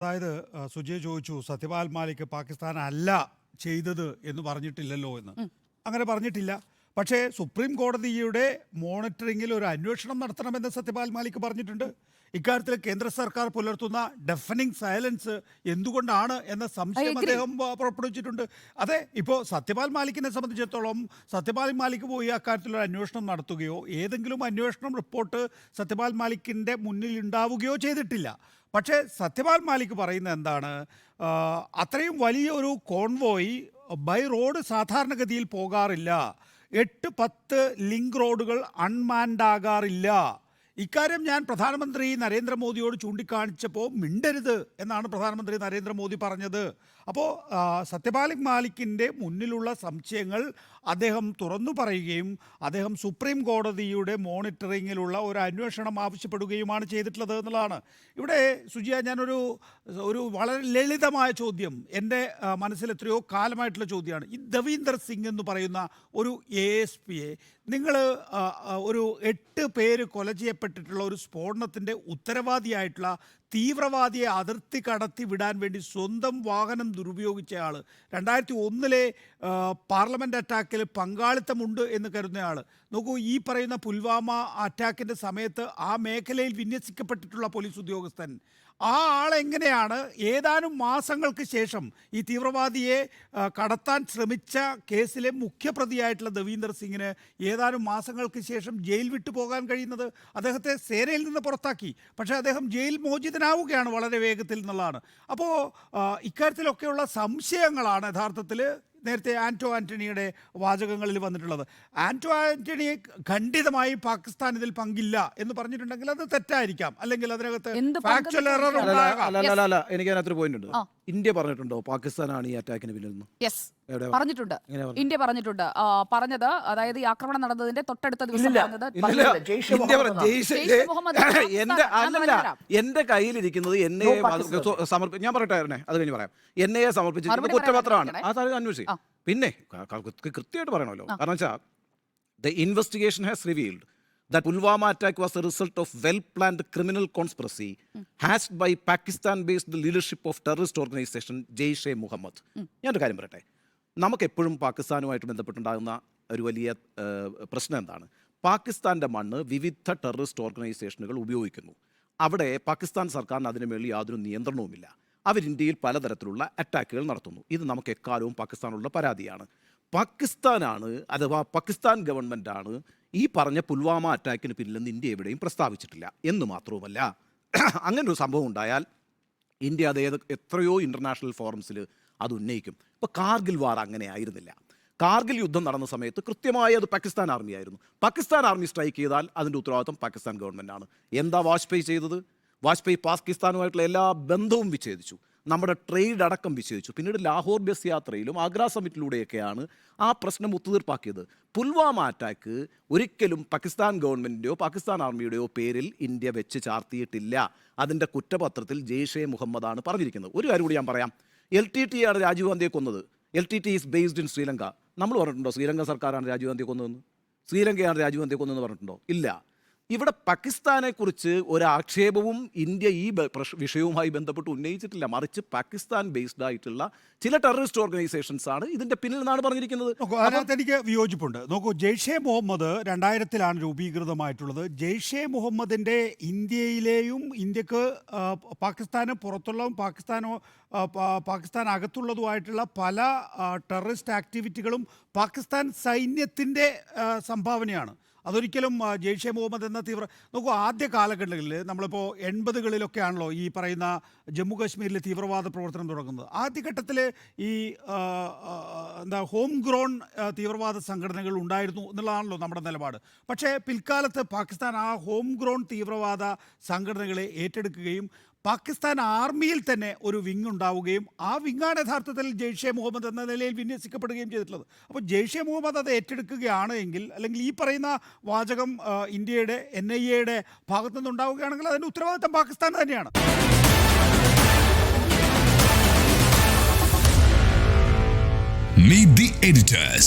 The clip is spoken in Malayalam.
അതായത് സുജയ് ചോദിച്ചു സത്യപാൽ മാലിക് പാകിസ്ഥാൻ അല്ല ചെയ്തത് എന്ന് പറഞ്ഞിട്ടില്ലല്ലോ എന്ന്. അങ്ങനെ പറഞ്ഞിട്ടില്ല. പക്ഷേ സുപ്രീം കോടതിയുടെ മോണിറ്ററിംഗിൽ ഒരു അന്വേഷണം നടത്തണമെന്ന് സത്യപാൽ മാലിക് പറഞ്ഞിട്ടുണ്ട്. ഇക്കാര്യത്തിൽ കേന്ദ്ര സർക്കാർ പുലർത്തുന്ന ഡെഫനിങ് സൈലൻസ് എന്തുകൊണ്ടാണ് എന്ന സംശയം അദ്ദേഹം പുറപ്പെടുവിച്ചിട്ടുണ്ട്. അതെ ഇപ്പോൾ സത്യപാൽ മാലിക്കിനെ സംബന്ധിച്ചിടത്തോളം സത്യപാൽ മാലിക് പോയി അക്കാര്യത്തിലൊരു അന്വേഷണം നടത്തുകയോ ഏതെങ്കിലും അന്വേഷണം റിപ്പോർട്ട് സത്യപാൽ മാലിക്കിന്റെ മുന്നിൽ ഉണ്ടാവുകയോ ചെയ്തിട്ടില്ല. പക്ഷേ സത്യപാൽ മാലിക് പറയുന്നത് എന്താണ്? അത്രയും വലിയ ഒരു കോൺവോയ് ബൈ റോഡ് സാധാരണഗതിയിൽ പോകാറില്ല. എട്ട് പത്ത് ലിങ്ക് റോഡുകൾ അൺമാൻഡ് ആകാറില്ല. ഇക്കാര്യം ഞാൻ പ്രധാനമന്ത്രി നരേന്ദ്രമോദിയോട് ചൂണ്ടിക്കാണിച്ചപ്പോൾ മിണ്ടരുത് എന്നാണ് പ്രധാനമന്ത്രി നരേന്ദ്രമോദി പറഞ്ഞത്. അപ്പോൾ സത്യപാലിക് മാലിക്കിന്റെ മുന്നിലുള്ള സംശയങ്ങൾ അദ്ദേഹം തുറന്നു പറയുകയും അദ്ദേഹം സുപ്രീം കോടതിയുടെ മോണിറ്ററിങ്ങിലുള്ള ഒരു അന്വേഷണം ആവശ്യപ്പെടുകയുമാണ് ചെയ്തിട്ടുള്ളത് എന്നുള്ളതാണ്. ഇവിടെ സുജിയ ഞാനൊരു ഒരു വളരെ ലളിതമായ ചോദ്യം എന്റെ മനസ്സിൽ എത്രയോ കാലമായിട്ടുള്ള ചോദ്യമാണ്. ഈ ദവീന്ദർ സിംഗ് എന്ന് പറയുന്ന ഒരു എ എസ് പിയെ നിങ്ങൾ ഒരു എട്ട് പേര് കൊല ചെയ്യപ്പെട്ടിട്ടുള്ള ഒരു സ്ഫോടനത്തിന്റെ ഉത്തരവാദിയായിട്ടുള്ള തീവ്രവാദിയെ അതിർത്തി കടത്തി വിടാൻ വേണ്ടി സ്വന്തം വാഹനം ദുരുപയോഗിച്ച ആൾ രണ്ടായിരത്തി ഒന്നിലെ പാർലമെന്റ് അറ്റാക്കിൽ പങ്കാളിത്തമുണ്ട് എന്ന് കരുതുന്നയാൾ നോക്കൂ ഈ പറയുന്ന പുൽവാമ അറ്റാക്കിന്റെ സമയത്ത് ആ മേഖലയിൽ വിന്യസിക്കപ്പെട്ടിട്ടുള്ള പോലീസ് ഉദ്യോഗസ്ഥൻ. ആ ആളെങ്ങനെയാണ് ഏതാനും മാസങ്ങൾക്ക് ശേഷം ഈ തീവ്രവാദിയെ കടത്താൻ ശ്രമിച്ച കേസിലെ മുഖ്യപ്രതിയായിട്ടുള്ള ദവീന്ദർ സിംഗിന് ഏതാനും മാസങ്ങൾക്ക് ശേഷം ജയിൽ വിട്ടു പോകാൻ കഴിയുന്നത് അദ്ദേഹത്തെ സേനയിൽ നിന്ന് പുറത്താക്കി. പക്ഷേ അദ്ദേഹം ജയിൽ മോചിതനാവുകയാണ് വളരെ വേഗത്തിൽ എന്നുള്ളതാണ്. അപ്പോൾ ഇക്കാര്യത്തിലൊക്കെയുള്ള സംശയങ്ങളാണ് യഥാർത്ഥത്തിൽ നേരത്തെ ആന്റോ ആന്റണിയുടെ വാചകങ്ങളിൽ വന്നിട്ടുള്ളത്. ആന്റോ ആന്റണി ഖണ്ഡിതമായി പാകിസ്ഥാൻ ഇതിൽ പങ്കില്ല എന്ന് പറഞ്ഞിട്ടുണ്ടെങ്കിൽ അത് തെറ്റായിരിക്കാം. അല്ലെങ്കിൽ അതിനകത്ത് ഫാക്ച്വൽ എറർ ഉണ്ടാകാം. എനിക്ക് അതിനകത്തൊരു പോയിന്റ് ഉണ്ട്. ഇന്ത്യ പറഞ്ഞിട്ടുണ്ടോ? പാകിസ്ഥാനാണ് ഈ അറ്റാക്കിന് പിന്നിൽ യെസ് എവിടെ പറഞ്ഞിട്ടുണ്ട്. എങ്ങനെ പറഞ്ഞു? ഇന്ത്യ പറഞ്ഞിട്ടുണ്ട്. ആ, പറഞ്ഞത് അതായത് ഈ ആക്രമണം നടന്നതിന്റെ തൊട്ടടുത്ത ദിവസം ഇല്ലില്ല. പറഞ്ഞത് ഇല്ലില്ല. പറഞ്ഞില്ല, ജെയ്ഷെ ഇന്ത്യ പറ- മുഹമ്മദ് ജെയ്ഷെ- ജെയ്ഷെ മുഹമ്മദ് പാകിസ്ഥാൻ എന്റെ ആണെന്ന് അല്ലല്ല. പറഞ്ഞുതരാം. എന്റെ കയ്യിലിരിക്കുന്നത് എന്നെ No Pakistan. സമർപ്പി ഞാൻ പറയട്ടെ അത് കഴിഞ്ഞ് പറയാം. എന്നെ സമർപ്പിച്ചിരിക്കുന്നത് മറുപടി പറയാൻ കുറ്റപത്രമാണ്. അനുവദിക്കണേ. അത് അന്വേഷിക്കും. പിന്നെ ക- ക- കൃത്യമായിട്ട് പറയണമല്ലോ. കാരണം വെച്ചാൽ the investigation has revealed that Pulwama attack was a result of well-planned criminal conspiracy mm. hatched by Pakistan-based leadership of terrorist organization Jaish-e Muhammad. ഞാനൊരു കാര്യം പറയട്ടെ? നമുക്ക് എപ്പോഴും പാകിസ്ഥാനുമായിട്ട് ബന്ധപ്പെട്ടുണ്ടാകുന്ന ഒരു വലിയ പ്രശ്നം എന്താണ്? പാകിസ്ഥാന്റെ മണ്ണ് വിവിധ ടെററിസ്റ്റ് ഓർഗനൈസേഷനുകൾ ഉപയോഗിക്കുന്നു. അവിടെ പാകിസ്ഥാൻ സർക്കാരിന് അതിന് മേളിൽ യാതൊരു നിയന്ത്രണവുമില്ല. അവർ ഇന്ത്യയിൽ പലതരത്തിലുള്ള അറ്റാക്കുകൾ നടത്തുന്നു. ഇത് നമുക്ക് എക്കാലവും പാകിസ്ഥാനുള്ള പരാതിയാണ്. പാകിസ്ഥാനാണ് അഥവാ പാകിസ്ഥാൻ ഗവൺമെന്റാണ് ഈ പറഞ്ഞ പുൽവാമ അറ്റാക്കിന് പിന്നിലെന്ന് ഇന്ത്യ എവിടെയും പ്രസ്താവിച്ചിട്ടില്ല എന്ന് മാത്രവുമല്ല അങ്ങനൊരു സംഭവം ഉണ്ടായാൽ ഇന്ത്യ അത് ഏത് എത്രയോ ഇന്റർനാഷണൽ ഫോറംസിൽ അത് ഉന്നയിക്കും. ഇപ്പോൾ കാർഗിൽ വാർ അങ്ങനെ ആയിരുന്നില്ല. കാർഗിൽ യുദ്ധം നടന്ന സമയത്ത് കൃത്യമായി അത് പാകിസ്ഥാൻ ആർമി ആയിരുന്നു. പാകിസ്ഥാൻ ആർമി സ്ട്രൈക്ക് ചെയ്താൽ അതിന്റെ ഉത്തരവാദിത്വം പാകിസ്ഥാൻ ഗവൺമെന്റാണ് എന്താ വാജ്പേയി ചെയ്തത്? വാജ്പേയി പാകിസ്ഥാനുമായിട്ടുള്ള എല്ലാ ബന്ധവും വിച്ഛേദിച്ചു. നമ്മുടെ ട്രേഡ് അടക്കം വിശ്വസിച്ചു. പിന്നീട് ലാഹോർ ബസ് യാത്രയിലും ആഗ്ര സമിറ്റിലൂടെയൊക്കെയാണ് ആ പ്രശ്നം ഒത്തുതീർപ്പാക്കിയത്. പുൽവാമ അറ്റാക്ക് ഒരിക്കലും പാകിസ്ഥാൻ ഗവൺമെന്റിന്റെയോ പാകിസ്ഥാൻ ആർമിയുടെയോ പേരിൽ ഇന്ത്യ വെച്ച് ചാർത്തിയിട്ടില്ല. അതിന്റെ കുറ്റപത്രത്തിൽ ജെയ്ഷെ മുഹമ്മദാണ് പറഞ്ഞിരിക്കുന്നത്. ഒരു കാര്യം കൂടി ഞാൻ പറയാം. എൽ ടി ടി ആണ് രാജീവ് ഗാന്ധിയെ കൊന്നത്. L T T is based in Sri Lanka. നമ്മൾ പറഞ്ഞിട്ടുണ്ടോ ശ്രീലങ്ക സർക്കാരാണ് രാജീവ് ഗാന്ധിയെ കൊന്നതെന്ന്? ശ്രീലങ്കയാണ് രാജീവ് ഗാന്ധിയെ കൊന്നതെന്ന് പറഞ്ഞിട്ടുണ്ടോ? ഇല്ല. ഇവിടെ പാകിസ്ഥാനെക്കുറിച്ച് ഒരാക്ഷേപവും ഇന്ത്യ ഈ വിഷയവുമായി ബന്ധപ്പെട്ട് ഉന്നയിച്ചിട്ടില്ല. മറിച്ച് പാകിസ്ഥാൻ ബേസ്ഡ് ആയിട്ടുള്ള ചില ടെററിസ്റ്റ് ഓർഗനൈസേഷൻസ് ആണ് ഇതിന്റെ പിന്നിൽ നിന്നാണ് പറഞ്ഞിരിക്കുന്നത്. അതിനകത്ത് എനിക്ക് വിയോജിപ്പുണ്ട്. നോക്കൂ ജെയ്ഷെ മുഹമ്മദ് രണ്ടായിരത്തിലാണ് രൂപീകൃതമായിട്ടുള്ളത്. ജെയ്ഷെ മുഹമ്മദിന്റെ ഇന്ത്യയിലെയും ഇന്ത്യയ്ക്ക് പാകിസ്ഥാന് പുറത്തുള്ളതും പാകിസ്ഥാനോ പാകിസ്ഥാൻ അകത്തുള്ളതുമായിട്ടുള്ള പല ടെററിസ്റ്റ് ആക്ടിവിറ്റികളും പാകിസ്ഥാൻ സൈന്യത്തിന്റെ സംഭാവനയാണ്. അതൊരിക്കലും ജെയ്ഷെ മുഹമ്മദ് എന്ന തീവ്ര നോക്കൂ ആദ്യ കാലഘട്ടങ്ങളിൽ നമ്മളിപ്പോൾ എൺപതുകളിലൊക്കെ ആണല്ലോ ഈ പറയുന്ന ജമ്മു കാശ്മീരിലെ തീവ്രവാദ പ്രവർത്തനം തുടങ്ങുന്നത്. ആദ്യഘട്ടത്തിൽ ഈ എന്താ ഹോം ഗ്രോൺ തീവ്രവാദ സംഘടനകൾ ഉണ്ടായിരുന്നു എന്നുള്ളതാണല്ലോ നമ്മുടെ നിലപാട്. പക്ഷേ പിൽക്കാലത്ത് പാകിസ്ഥാൻ ആ ഹോം ഗ്രോൺ തീവ്രവാദ സംഘടനകളെ ഏറ്റെടുക്കുകയും പാകിസ്ഥാൻ ആർമിയിൽ തന്നെ ഒരു വിങ് ഉണ്ടാവുകയും ആ വിങ്ങാണ് യഥാർത്ഥത്തിൽ ജെയ്ഷെ മുഹമ്മദ് എന്ന നിലയിൽ വിന്യസിക്കപ്പെടുകയും ചെയ്തിട്ടുള്ളത് അപ്പോൾ ജെയ്ഷെ മുഹമ്മദ് അത് ഏറ്റെടുക്കുകയാണ് എങ്കിൽ അല്ലെങ്കിൽ ഈ പറയുന്ന വാചകം ഇന്ത്യയുടെ എൻ ഐ എയുടെ ഭാഗത്തു നിന്നുണ്ടാവുകയാണെങ്കിൽ അതിന്റെ ഉത്തരവാദിത്തം പാകിസ്ഥാൻ തന്നെയാണ് Meet the editors.